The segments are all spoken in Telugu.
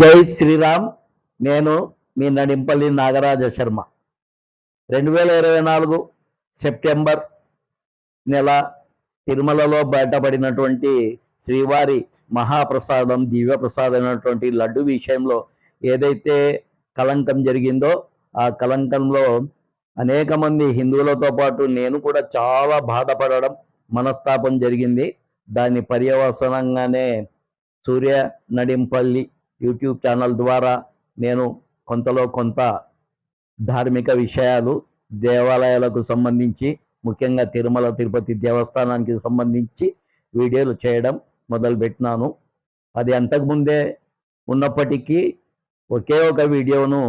జై శ్రీరామ్. నేను మీ నడింపల్లి నాగరాజ శర్మ. రెండు వేల ఇరవై నాలుగు సెప్టెంబర్ నెల తిరుమలలో బయటపడినటువంటి శ్రీవారి మహాప్రసాదం దివ్యప్రసాదం అయినటువంటి లడ్డు విషయంలో ఏదైతే కలంకం జరిగిందో ఆ కలంకంలో అనేక మంది హిందువులతో పాటు నేను కూడా చాలా బాధపడడం మనస్తాపం జరిగింది. దాని పర్యవసనంగానే సూర్య నడింపల్లి యూట్యూబ్ ఛానల్ ద్వారా నేను కొంతలో కొంత ధార్మిక విషయాలు దేవాలయాలకు సంబంధించి ముఖ్యంగా తిరుమల తిరుపతి దేవస్థానానికి సంబంధించి వీడియోలు చేయడం మొదలుపెట్టినాను. అది అంతకుముందే ఉన్నప్పటికీ ఒకే ఒక వీడియోను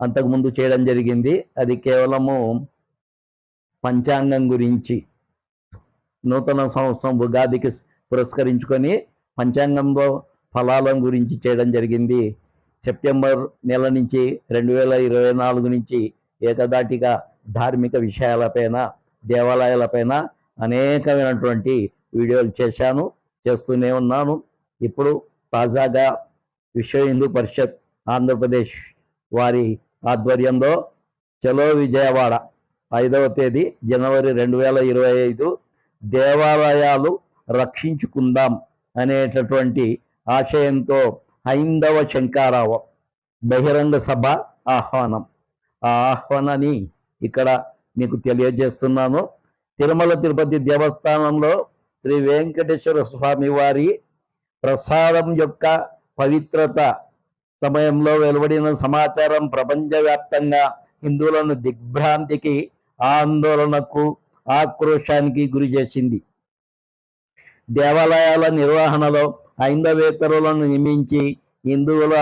అంతకుముందు చేయడం జరిగింది. అది కేవలము పంచాంగం గురించి నూతన సంవత్సరం ఉగాదికి పురస్కరించుకొని పంచాంగంలో ఫలాలం గురించి చేయడం జరిగింది. సెప్టెంబర్ నెల నుంచి రెండు వేల ఇరవై నాలుగు నుంచి ఏకదాటిగా ధార్మిక విషయాలపైన దేవాలయాలపైన అనేకమైనటువంటి వీడియోలు చేశాను చేస్తూనే ఉన్నాను. ఇప్పుడు తాజాగా విశ్వ హిందూ పరిషత్ ఆంధ్రప్రదేశ్ వారి ఆధ్వర్యంలో చలో విజయవాడ ఐదవ తేదీ జనవరి రెండు వేల ఇరవై ఐదు దేవాలయాలు రక్షించుకుందాం అనేటటువంటి ఆశయంతో హైందవ శంకారావు బహిరంగ సభ ఆహ్వానం. ఆ ఆహ్వానాన్ని ఇక్కడ మీకు తెలియజేస్తున్నాను. తిరుమల తిరుపతి దేవస్థానంలో శ్రీ వెంకటేశ్వర స్వామి వారి ప్రసాదం యొక్క పవిత్రత సమయంలో వెలువడిన సమాచారం ప్రపంచవ్యాప్తంగా హిందువులను దిగ్భ్రాంతికి ఆందోళనకు ఆక్రోశానికి గురి చేసింది. దేవాలయాల నిర్వహణలో హైందవేతరులను నియమించి హిందువుల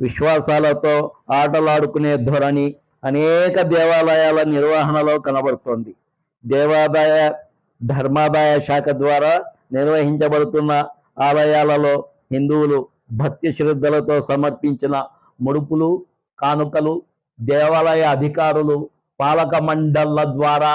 విశ్వాసాలతో ఆటలాడుకునే ధోరణి అనేక దేవాలయాల నిర్వహణలో కనబడుతోంది. దేవాదాయ ధర్మాదాయ శాఖ ద్వారా నిర్వహించబడుతున్న ఆలయాలలో హిందువులు భక్తి శ్రద్ధలతో సమర్పించిన ముడుపులు కానుకలు దేవాలయ అధికారులు పాలక మండళ్ళ ద్వారా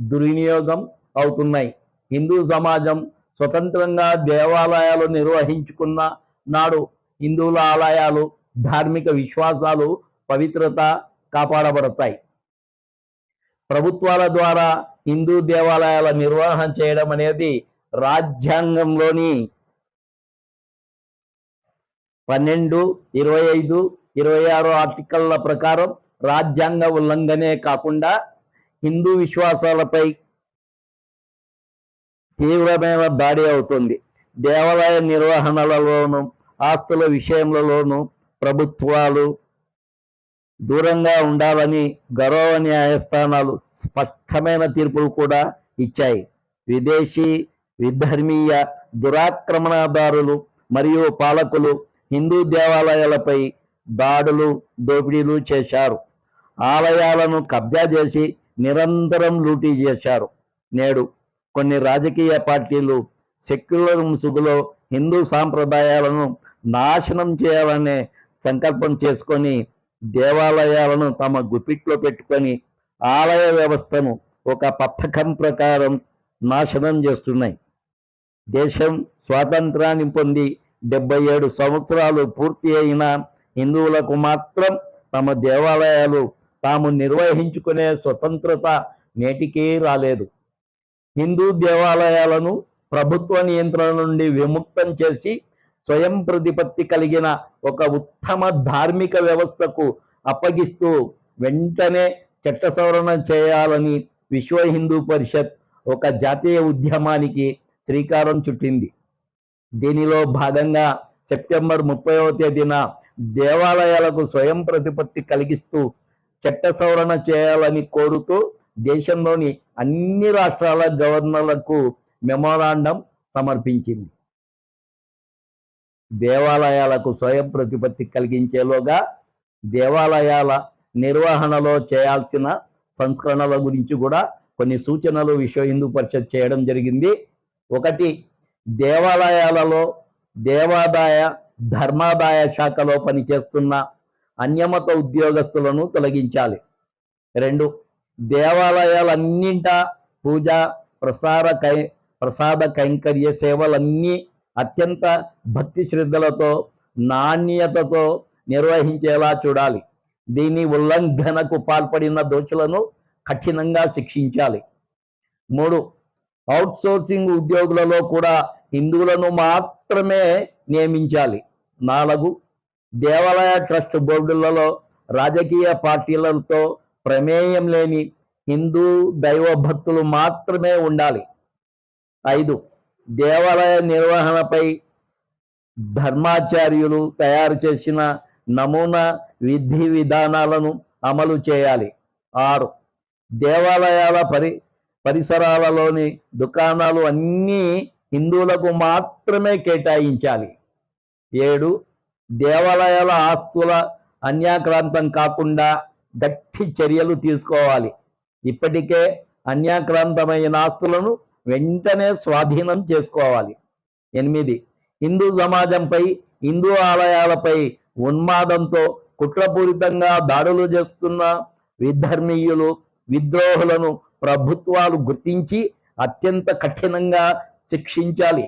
దుర్వినియోగం అవుతున్నాయి. హిందూ సమాజం స్వతంత్రంగా దేవాలయాలు నిర్వహించుకున్న నాడు హిందువుల ఆలయాలు ధార్మిక విశ్వాసాలు పవిత్రత కాపాడబడతాయి. ప్రభుత్వాల ద్వారా హిందూ దేవాలయాల నిర్వహణ చేయడం అనేది రాజ్యాంగంలోని పన్నెండు ఇరవై ఐదు ఇరవై ఆరు ఆర్టికల్ల ప్రకారం రాజ్యాంగ ఉల్లంఘనే కాకుండా హిందూ విశ్వాసాలపై తీవ్రమైన దాడి అవుతుంది. దేవాలయ నిర్వహణలలోను ఆస్తుల విషయంలోనూ ప్రభుత్వాలు దూరంగా ఉండాలని గౌరవ న్యాయస్థానాలు స్పష్టమైన తీర్పులు కూడా ఇచ్చాయి. విదేశీ విధర్మీయ దురాక్రమణదారులు మరియు పాలకులు హిందూ దేవాలయాలపై దాడులు దోపిడీలు చేశారు. ఆలయాలను కబ్జా చేసి నిరంతరం లూటీ చేశారు. నేడు కొన్ని రాజకీయ పార్టీలు సెక్యులర్ ముసుగులో హిందూ సాంప్రదాయాలను నాశనం చేయాలనే సంకల్పం చేసుకొని దేవాలయాలను తమ గుప్పిట్లో పెట్టుకొని ఆలయ వ్యవస్థను ఒక పథకం ప్రకారం నాశనం చేస్తున్నాయి. దేశం స్వాతంత్రాన్ని పొంది డెబ్బై ఏడు సంవత్సరాలు పూర్తి అయిన హిందువులకు మాత్రం తమ దేవాలయాలు తాము నిర్వహించుకునే స్వతంత్రత నేటికీ రాలేదు. హిందూ దేవాలయాలను ప్రభుత్వ నియంత్రణ నుండి విముక్తం చేసి స్వయం ప్రతిపత్తి కలిగిన ఒక ఉత్తమ ధార్మిక వ్యవస్థకు అప్పగిస్తూ వెంటనే చట్ట సవరణ చేయాలని విశ్వ హిందూ పరిషత్ ఒక జాతీయ ఉద్యమానికి శ్రీకారం చుట్టింది. దీనిలో భాగంగా సెప్టెంబర్ ముప్పైవ తేదీన దేవాలయాలకు స్వయం ప్రతిపత్తి కలిగిస్తూ చట్ట సవరణ చేయాలని కోరుతూ దేశంలోని అన్ని రాష్ట్రాల గవర్నర్లకు మెమోరాండం సమర్పించింది. దేవాలయాలకు స్వయం ప్రతిపత్తి కలిగించేలోగా దేవాలయాల నిర్వహణలో చేయాల్సిన సంస్కరణల గురించి కూడా కొన్ని సూచనలు విశ్వ హిందూ పరిషత్ చేయడం జరిగింది. ఒకటి దేవాలయాలలో దేవాదాయ ధర్మాదాయ శాఖలో పనిచేస్తున్న అన్యమత ఉద్యోగస్తులను తొలగించాలి. రెండు దేవాలయాలన్నింట పూజ ప్రసార కై ప్రసాద కైంకర్య సేవలన్నీ అత్యంత భక్తి శ్రద్ధలతో నాణ్యతతో నిర్వహించేలా చూడాలి. దీని ఉల్లంఘనకు పాల్పడిన దోషులను కఠినంగా శిక్షించాలి. మూడు అవుట్సోర్సింగ్ ఉద్యోగులలో కూడా హిందువులను మాత్రమే నియమించాలి. నాలుగు దేవాలయ ట్రస్ట్ బోర్డులలో రాజకీయ పార్టీలతో ప్రమేయం లేని హిందూ దైవభక్తులు మాత్రమే ఉండాలి. ఐదు దేవాలయ నిర్వహణపై ధర్మాచార్యులు తయారు చేసిన నమూనా విధి విధానాలను అమలు చేయాలి. ఆరు దేవాలయాల పరి పరిసరాలలోని దుకాణాలు అన్నీ హిందువులకు మాత్రమే కేటాయించాలి. ఏడు దేవాలయాల ఆస్తుల అన్యాక్రాంతం కాకుండా గట్టి చర్యలు తీసుకోవాలి. ఇప్పటికే అన్యాక్రాంతమైన ఆస్తులను వెంటనే స్వాధీనం చేసుకోవాలి. ఎనిమిది హిందూ సమాజంపై హిందూ ఆలయాలపై ఉన్మాదంతో కుట్రపూరితంగా దాడులు చేస్తున్న విధర్మీయులు విద్రోహులను ప్రభుత్వాలు గుర్తించి అత్యంత కఠినంగా శిక్షించాలి.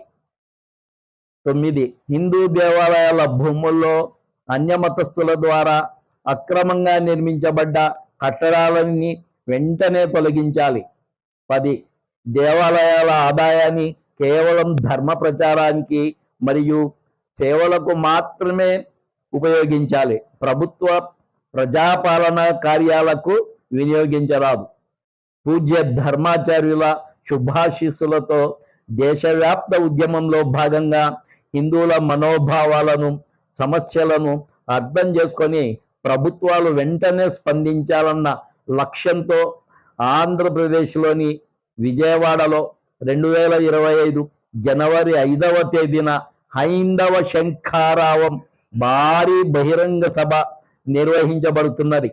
తొమ్మిది హిందూ దేవాలయాల భూముల్లో అన్యమతస్థుల ద్వారా అక్రమంగా నిర్మించబడ్డ కట్టడాలని వెంటనే తొలగించాలి. పది దేవాలయాల ఆదాయాన్ని కేవలం ధర్మ ప్రచారానికి మరియు సేవలకు మాత్రమే ఉపయోగించాలి. ప్రభుత్వ ప్రజాపాలన కార్యాలకు వినియోగించరాదు. పూజ్య ధర్మాచార్యుల శుభాశీస్సులతో దేశవ్యాప్త ఉద్యమంలో భాగంగా హిందువుల మనోభావాలను సమస్యలను అర్థం చేసుకొని ప్రభుత్వాలు వెంటనే స్పందించాలన్న లక్ష్యంతో ఆంధ్రప్రదేశ్లోని విజయవాడలో రెండు వేల ఇరవై ఐదు జనవరి ఐదవ తేదీన హైందవ శంఖారావం భారీ బహిరంగ సభ నిర్వహించబడుతున్నది.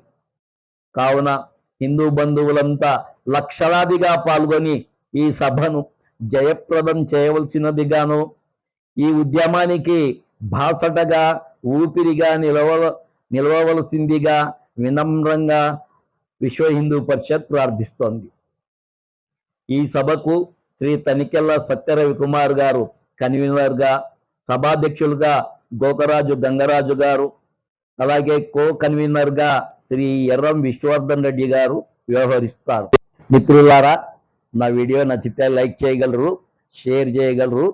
కావున హిందూ బంధువులంతా లక్షలాదిగా పాల్గొని ఈ సభను జయప్రదం చేయవలసినదిగాను ఈ ఉద్యమానికి భాసటగా ఊపిరిగా నిలవ నిలవవలసిందిగా వినమ్రంగా విశ్వ హిందూ పరిషత్ ప్రార్థిస్తోంది. ఈ సభకు శ్రీ తనికెళ్ళ సత్యరవి కుమార్ గారు కన్వీనర్గా సభాధ్యక్షులుగా గోకరాజు గంగరాజు గారు అలాగే కో కన్వీనర్గా శ్రీ ఎర్రం విశ్వవర్ధన్ రెడ్డి గారు వ్యవహరిస్తారు. మిత్రులారా నా వీడియో నచ్చితే లైక్ చేయగలరు షేర్ చేయగలరు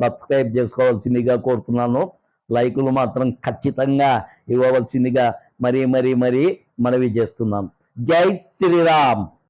సబ్స్క్రైబ్ చేసుకోవాల్సిందిగా కోరుతున్నాను. లైకులు మాత్రం ఖచ్చితంగా ఇవ్వవలసిందిగా మరీ మరీ మరీ మనవి చేస్తున్నాం. జై శ్రీరామ్.